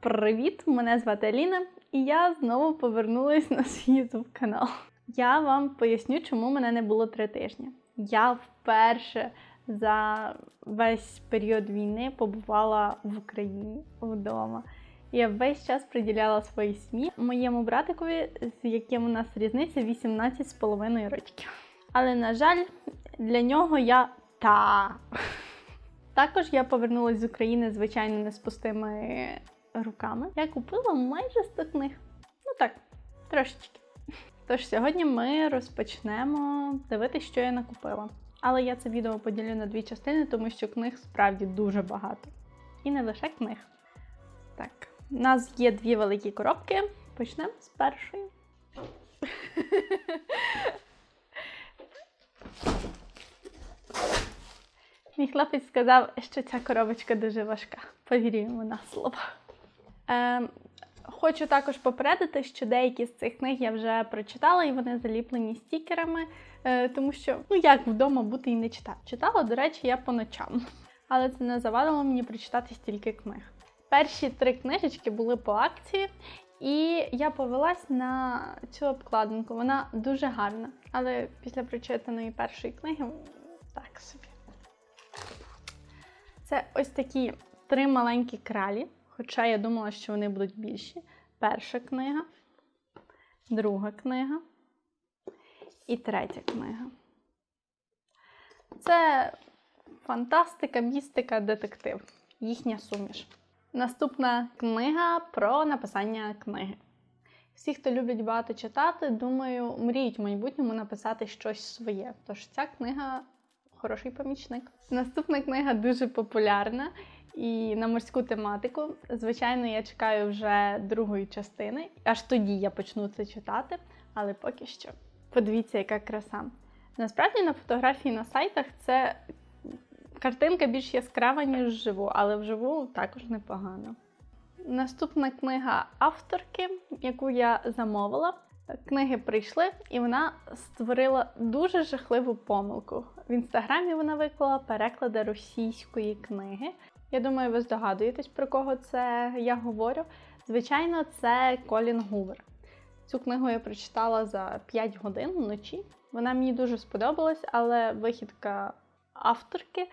Привіт! Мене звати Аліна, і я знову повернулась на свій YouTube канал. Я вам поясню, чому мене не було три тижні. Я вперше за весь період війни побувала в Україні вдома. Я весь час приділяла своїй сім'ї моєму братикові, з яким у нас різниця 18,5 років. Але, на жаль, для нього я та. Також я повернулася з України, звичайно, не з пустими руками. Я купила майже 100 книг. Ну так, трошечки. Тож сьогодні ми розпочнемо дивитися, що я накупила. Але я це відео поділю на дві частини, тому що книг справді дуже багато. І не лише книг. Так, у нас є дві великі коробки. Почнемо з першої. Мій хлопець сказав, що ця коробочка дуже важка. Повірюємо на слово. Е, хочу також попередити, що деякі з цих книг я вже прочитала, і вони заліплені стікерами, е, тому що ну як вдома бути і не читати. Читала, до речі, я по ночам. Але це не завадило мені прочитати стільки книг. Перші три книжечки були по акції, і я повелась на цю обкладинку. Вона дуже гарна. Але після прочитаної першої книги так собі. Це ось такі три маленькі кралі, хоча я думала, що вони будуть більші. Перша книга, друга книга і третя книга. Це фантастика, містика, детектив. Їхня суміш. Наступна книга про написання книги. Всі, хто люблять багато читати, думаю, мріють в майбутньому написати щось своє. Тож ця книга хороший помічник. Наступна книга дуже популярна і на морську тематику. Звичайно, я чекаю вже другої частини, аж тоді я почну це читати, але поки що. Подивіться, яка краса. Насправді на фотографії на сайтах це картинка більш яскрава, ніж вживу, але вживу також непогано. Наступна книга авторки, яку я замовила. Книги прийшли, і вона створила дуже жахливу помилку. В інстаграмі вона виклала переклади російської книги. Я думаю, ви здогадуєтесь, про кого це я говорю. Звичайно, це Колін Гувер. Цю книгу я прочитала за 5 годин вночі. Вона мені дуже сподобалась, але вихідка авторки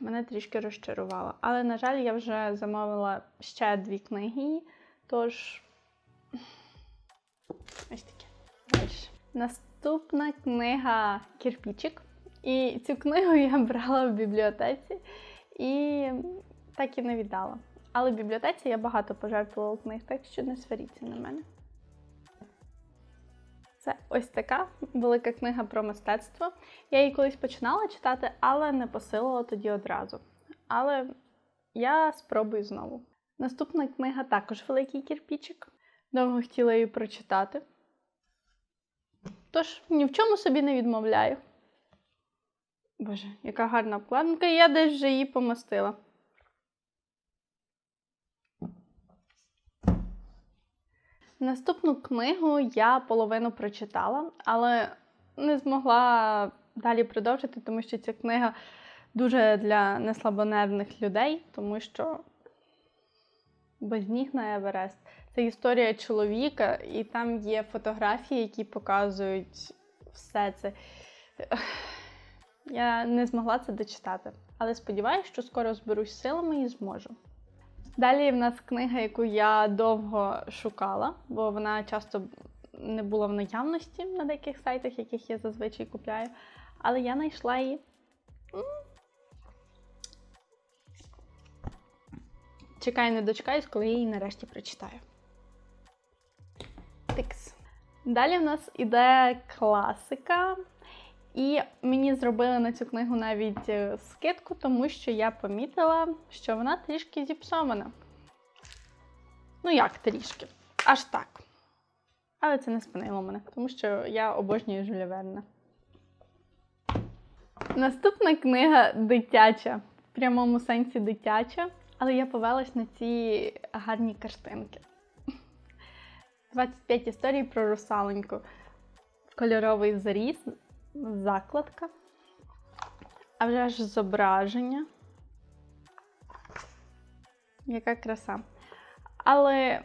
мене трішки розчарувала. Але, на жаль, я вже замовила ще дві книги. Тож. Ось таке. Далі. Наступна книга Кірпічик. І цю книгу я брала в бібліотеці і так і не віддала. Але в бібліотеці я багато пожертвувала книг, так що не сваріться на мене. Це ось така велика книга про мистецтво. Я її колись починала читати, але не посилила тоді одразу. Але я спробую знову. Наступна книга також великий кірпічик. Довго хотіла її прочитати. Тож ні в чому собі не відмовляю. Боже, яка гарна обкладинка, я десь вже її помастила. Наступну книгу я половину прочитала, але не змогла далі продовжити, тому що ця книга дуже для неслабонервних людей, тому що без ніг на Еверест. Це історія чоловіка, і там є фотографії, які показують все це. Я не змогла це дочитати, але сподіваюся, що скоро зберусь силами і зможу. Далі в нас книга, яку я довго шукала, бо вона часто не була в наявності на деяких сайтах, яких я зазвичай купляю. Але я знайшла її. Чекаю, не дочекаюсь, коли я її нарешті прочитаю. Тикс. Далі в нас іде класика. І мені зробили на цю книгу навіть е, скидку, тому що я помітила, що вона трішки зіпсована. Ну, як трішки? Аж так. Але це не спинило мене, тому що я обожнюю Жюля Верна. Наступна книга дитяча, в прямому сенсі дитяча, але я повелась на ці гарні картинки. 25 історій про русаленьку. Кольоровий заріз, закладка. А вже ж зображення. Яка краса. Але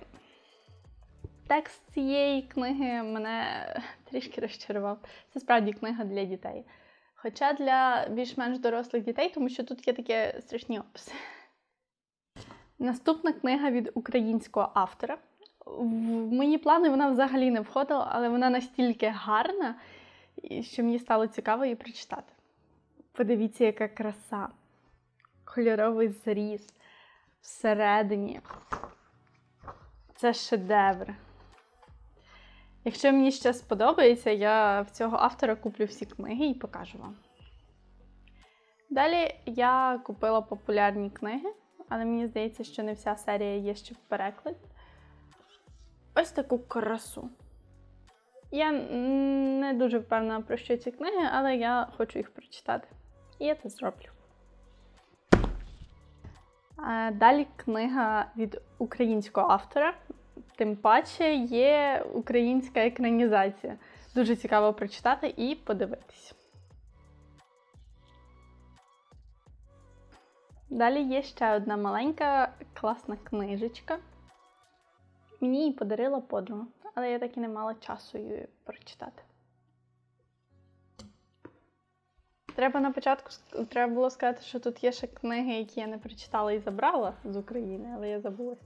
текст цієї книги мене трішки розчарував. Це справді книга для дітей. Хоча для більш-менш дорослих дітей, тому що тут є такі страшні описи. Наступна книга від українського автора. В мої плани вона взагалі не входила, але вона настільки гарна, що мені стало цікаво її прочитати. Подивіться, яка краса, кольоровий зріз всередині. Це шедевр. Якщо мені ще сподобається, я в цього автора куплю всі книги і покажу вам. Далі я купила популярні книги, але мені здається, що не вся серія є ще в перекладі. Ось таку красу. Я не дуже впевнена про що ці книги, але я хочу їх прочитати. І я це зроблю. Е, Далі книга від українського автора. Тим паче є українська екранізація. Дуже цікаво прочитати і подивитись. Далі є ще одна маленька класна книжечка. Мені її подарила подруга, але я так і не мала часу її прочитати. Треба на початку треба було сказати, що тут є ще книги, які я не прочитала і забрала з України, але я забулася.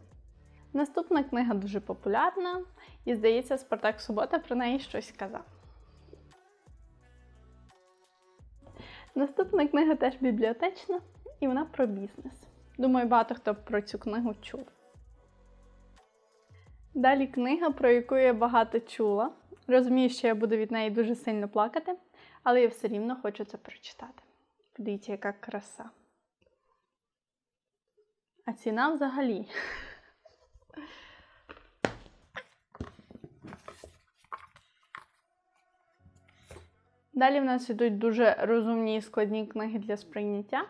Наступна книга дуже популярна, і здається, Спартак Субота про неї щось казав. Наступна книга теж бібліотечна, і вона про бізнес. Думаю, багато хто про цю книгу чув. Далі книга, про яку я багато чула. Розумію, що я буду від неї дуже сильно плакати, але я все рівно хочу це прочитати. Подивіться, яка краса. А ціна взагалі. Далі в нас йдуть дуже розумні і складні книги для сприйняття,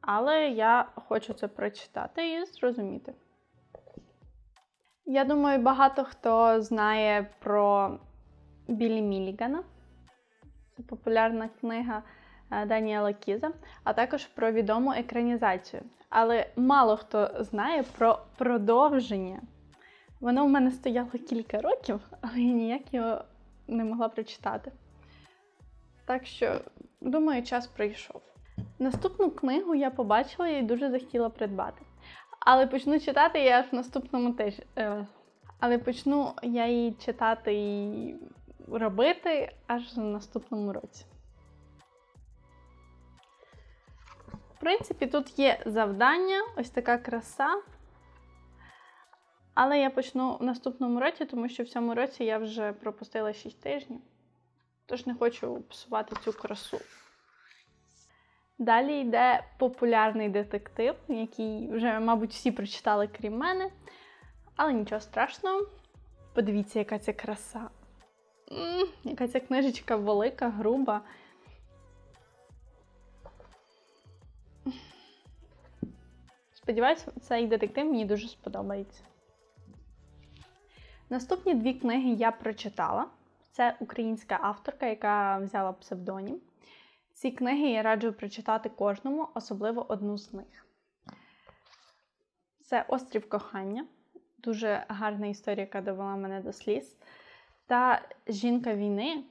але я хочу це прочитати і зрозуміти. Я думаю, багато хто знає про Білі Мілігана. Це популярна книга е, Даніела Кіза, а також про відому екранізацію. Але мало хто знає про продовження. Воно в мене стояло кілька років, але я ніяк його не могла прочитати. Так що, думаю, час прийшов. Наступну книгу я побачила і дуже захотіла придбати. Але почну читати я аж в наступному тижні. Але почну я її читати і робити аж в наступному році. В принципі, тут є завдання, ось така краса. Але я почну в наступному році, тому що в цьому році я вже пропустила 6 тижнів. Тож не хочу псувати цю красу. Далі йде популярний детектив, який вже, мабуть, всі прочитали крім мене. Але нічого страшного. Подивіться, яка ця краса. М, яка ця книжечка велика, груба. Сподіваюся, цей детектив мені дуже сподобається. Наступні дві книги я прочитала. Це українська авторка, яка взяла псевдонім. Ці книги я раджу прочитати кожному, особливо одну з них. Це Острів кохання. Дуже гарна історія, яка довела мене до сліз. Та Жінка війни.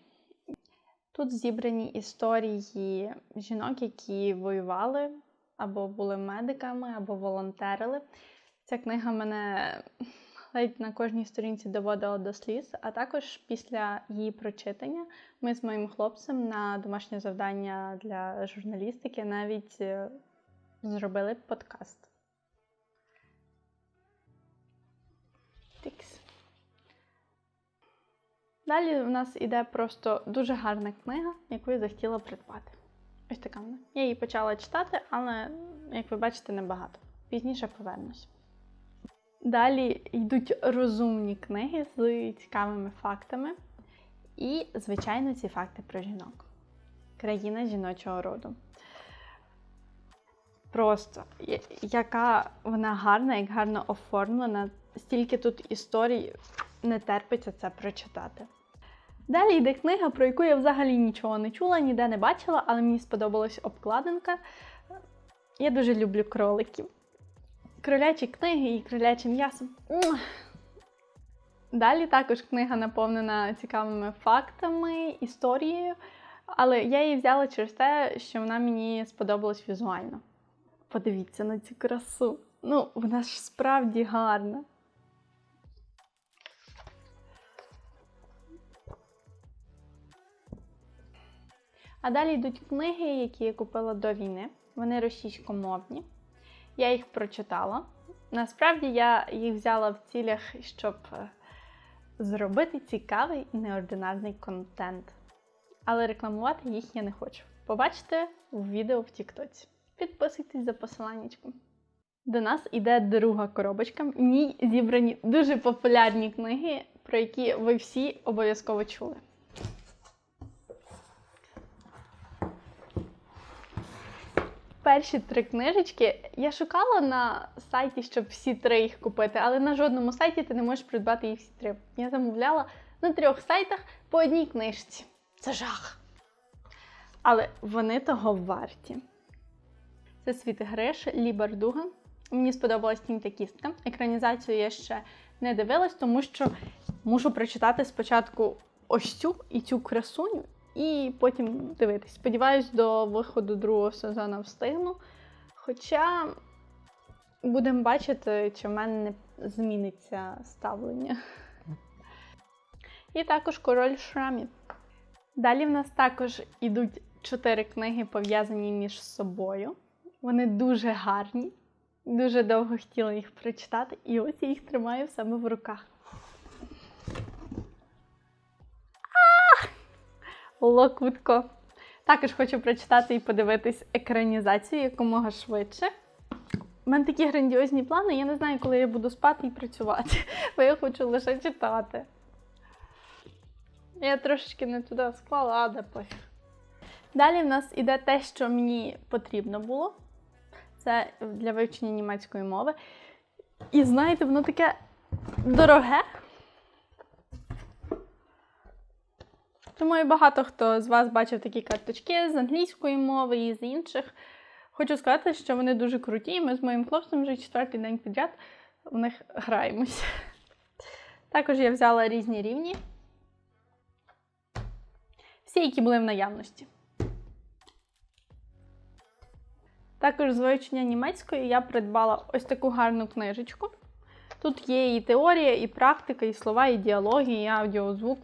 Тут зібрані історії жінок, які воювали, або були медиками, або волонтерили. Ця книга мене ледь на кожній сторінці доводила до сліз, а також після її прочитання ми з моїм хлопцем на домашнє завдання для журналістики навіть е, зробили подкаст. Тикс. Далі у нас іде просто дуже гарна книга, яку я захотіла придбати. Ось така вона. Я її почала читати, але, як ви бачите, небагато. Пізніше повернусь. Далі йдуть розумні книги з цікавими фактами. І, звичайно, ці факти про жінок. Країна жіночого роду. Просто яка вона гарна, як гарно оформлена. Стільки тут історій не терпиться це прочитати. Далі йде книга, про яку я взагалі нічого не чула, ніде не бачила, але мені сподобалась обкладинка. Я дуже люблю кроликів. Кролячі книги і кролячим м'ясом. Далі також книга наповнена цікавими фактами, історією, але я її взяла через те, що вона мені сподобалась візуально. Подивіться на цю красу. Ну, вона ж справді гарна. А далі йдуть книги, які я купила до війни. Вони російськомовні. Я їх прочитала. Насправді я їх взяла в цілях, щоб е, зробити цікавий і неординарний контент. Але рекламувати їх я не хочу. Побачите в відео в Тіктоці. Підписуйтесь за посиланнячком. До нас іде друга коробочка. В ній зібрані дуже популярні книги, про які ви всі обов'язково чули. Перші три книжечки я шукала на сайті, щоб всі три їх купити, але на жодному сайті ти не можеш придбати їх всі три. Я замовляла на трьох сайтах по одній книжці. Це жах. Але вони того варті. Це світ Гриш, Лі Бардуга. Мені сподобалась тінь та кістка. Екранізацію я ще не дивилась, тому що мушу прочитати спочатку ось цю і цю красуню, і потім дивитись. Сподіваюсь, до виходу другого сезону встигну. Хоча будемо бачити, чи в мене не зміниться ставлення. І також король шрамів. Далі в нас також ідуть чотири книги, пов'язані між собою. Вони дуже гарні. Дуже довго хотіла їх прочитати, і ось я їх тримаю в себе в руках. Локвудко. Також хочу прочитати і подивитись екранізацію якомога швидше. У мене такі грандіозні плани, я не знаю, коли я буду спати і працювати, бо я хочу лише читати. Я трошечки не туди склала, а де. Далі в нас іде те, що мені потрібно було. Це для вивчення німецької мови. І знаєте, воно таке дороге. І багато хто з вас бачив такі карточки з англійської мови і з інших. Хочу сказати, що вони дуже круті, ми з моїм хлопцем вже четвертий день підряд в них граємось. Також я взяла різні рівні. Всі, які були в наявності. Також з вивчення німецької я придбала ось таку гарну книжечку. Тут є і теорія, і практика, і слова, і діалоги, і аудіозвук.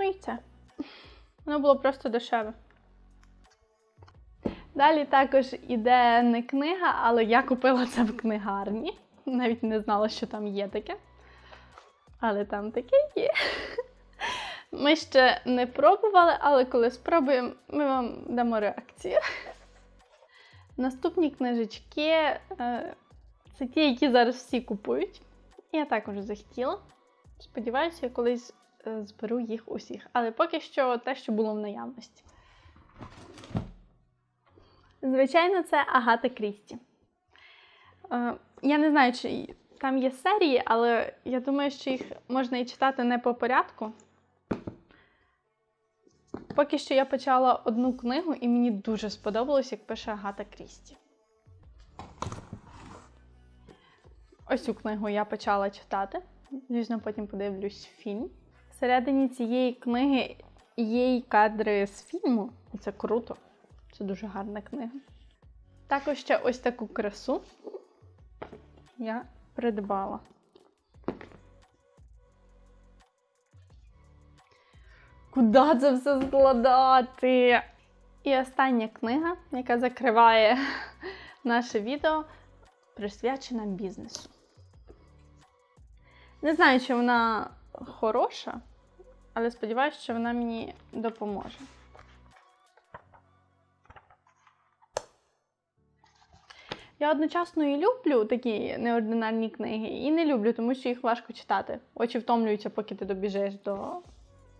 Ну і це. Воно було просто дешеве. Далі також іде не книга, але я купила це в книгарні. Навіть не знала, що там є таке. Але там таке є. Ми ще не пробували, але коли спробуємо, ми вам дамо реакцію. Наступні книжечки е, це ті, які зараз всі купують. Я також захотіла. Сподіваюся, я колись зберу їх усіх. Але поки що те, що було в наявності. Звичайно, це Агата Крісті. Е, Я не знаю, чи там є серії, але я думаю, що їх можна і читати не по порядку. Поки що я почала одну книгу, і мені дуже сподобалось, як пише Агата Крісті. Ось цю книгу я почала читати. Звісно, потім подивлюсь фільм. Всередині цієї книги є й кадри з фільму, і це круто. Це дуже гарна книга. Також ще ось таку красу я придбала. Куди це все складати? І остання книга, яка закриває наше відео, присвячена бізнесу. Не знаю, чи вона хороша, але сподіваюся, що вона мені допоможе. Я одночасно і люблю такі неординарні книги, і не люблю, тому що їх важко читати. Очі втомлюються, поки ти добіжиш до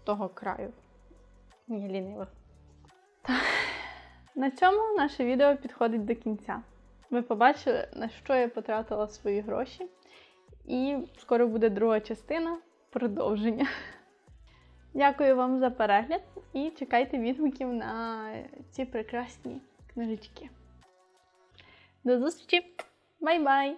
того краю. Ні, лінивих. На цьому наше відео підходить до кінця. Ви побачили, на що я потратила свої гроші. І скоро буде друга частина продовження. Дякую вам за перегляд і чекайте відгуків на ці прекрасні книжечки. До зустрічі! Бай-бай!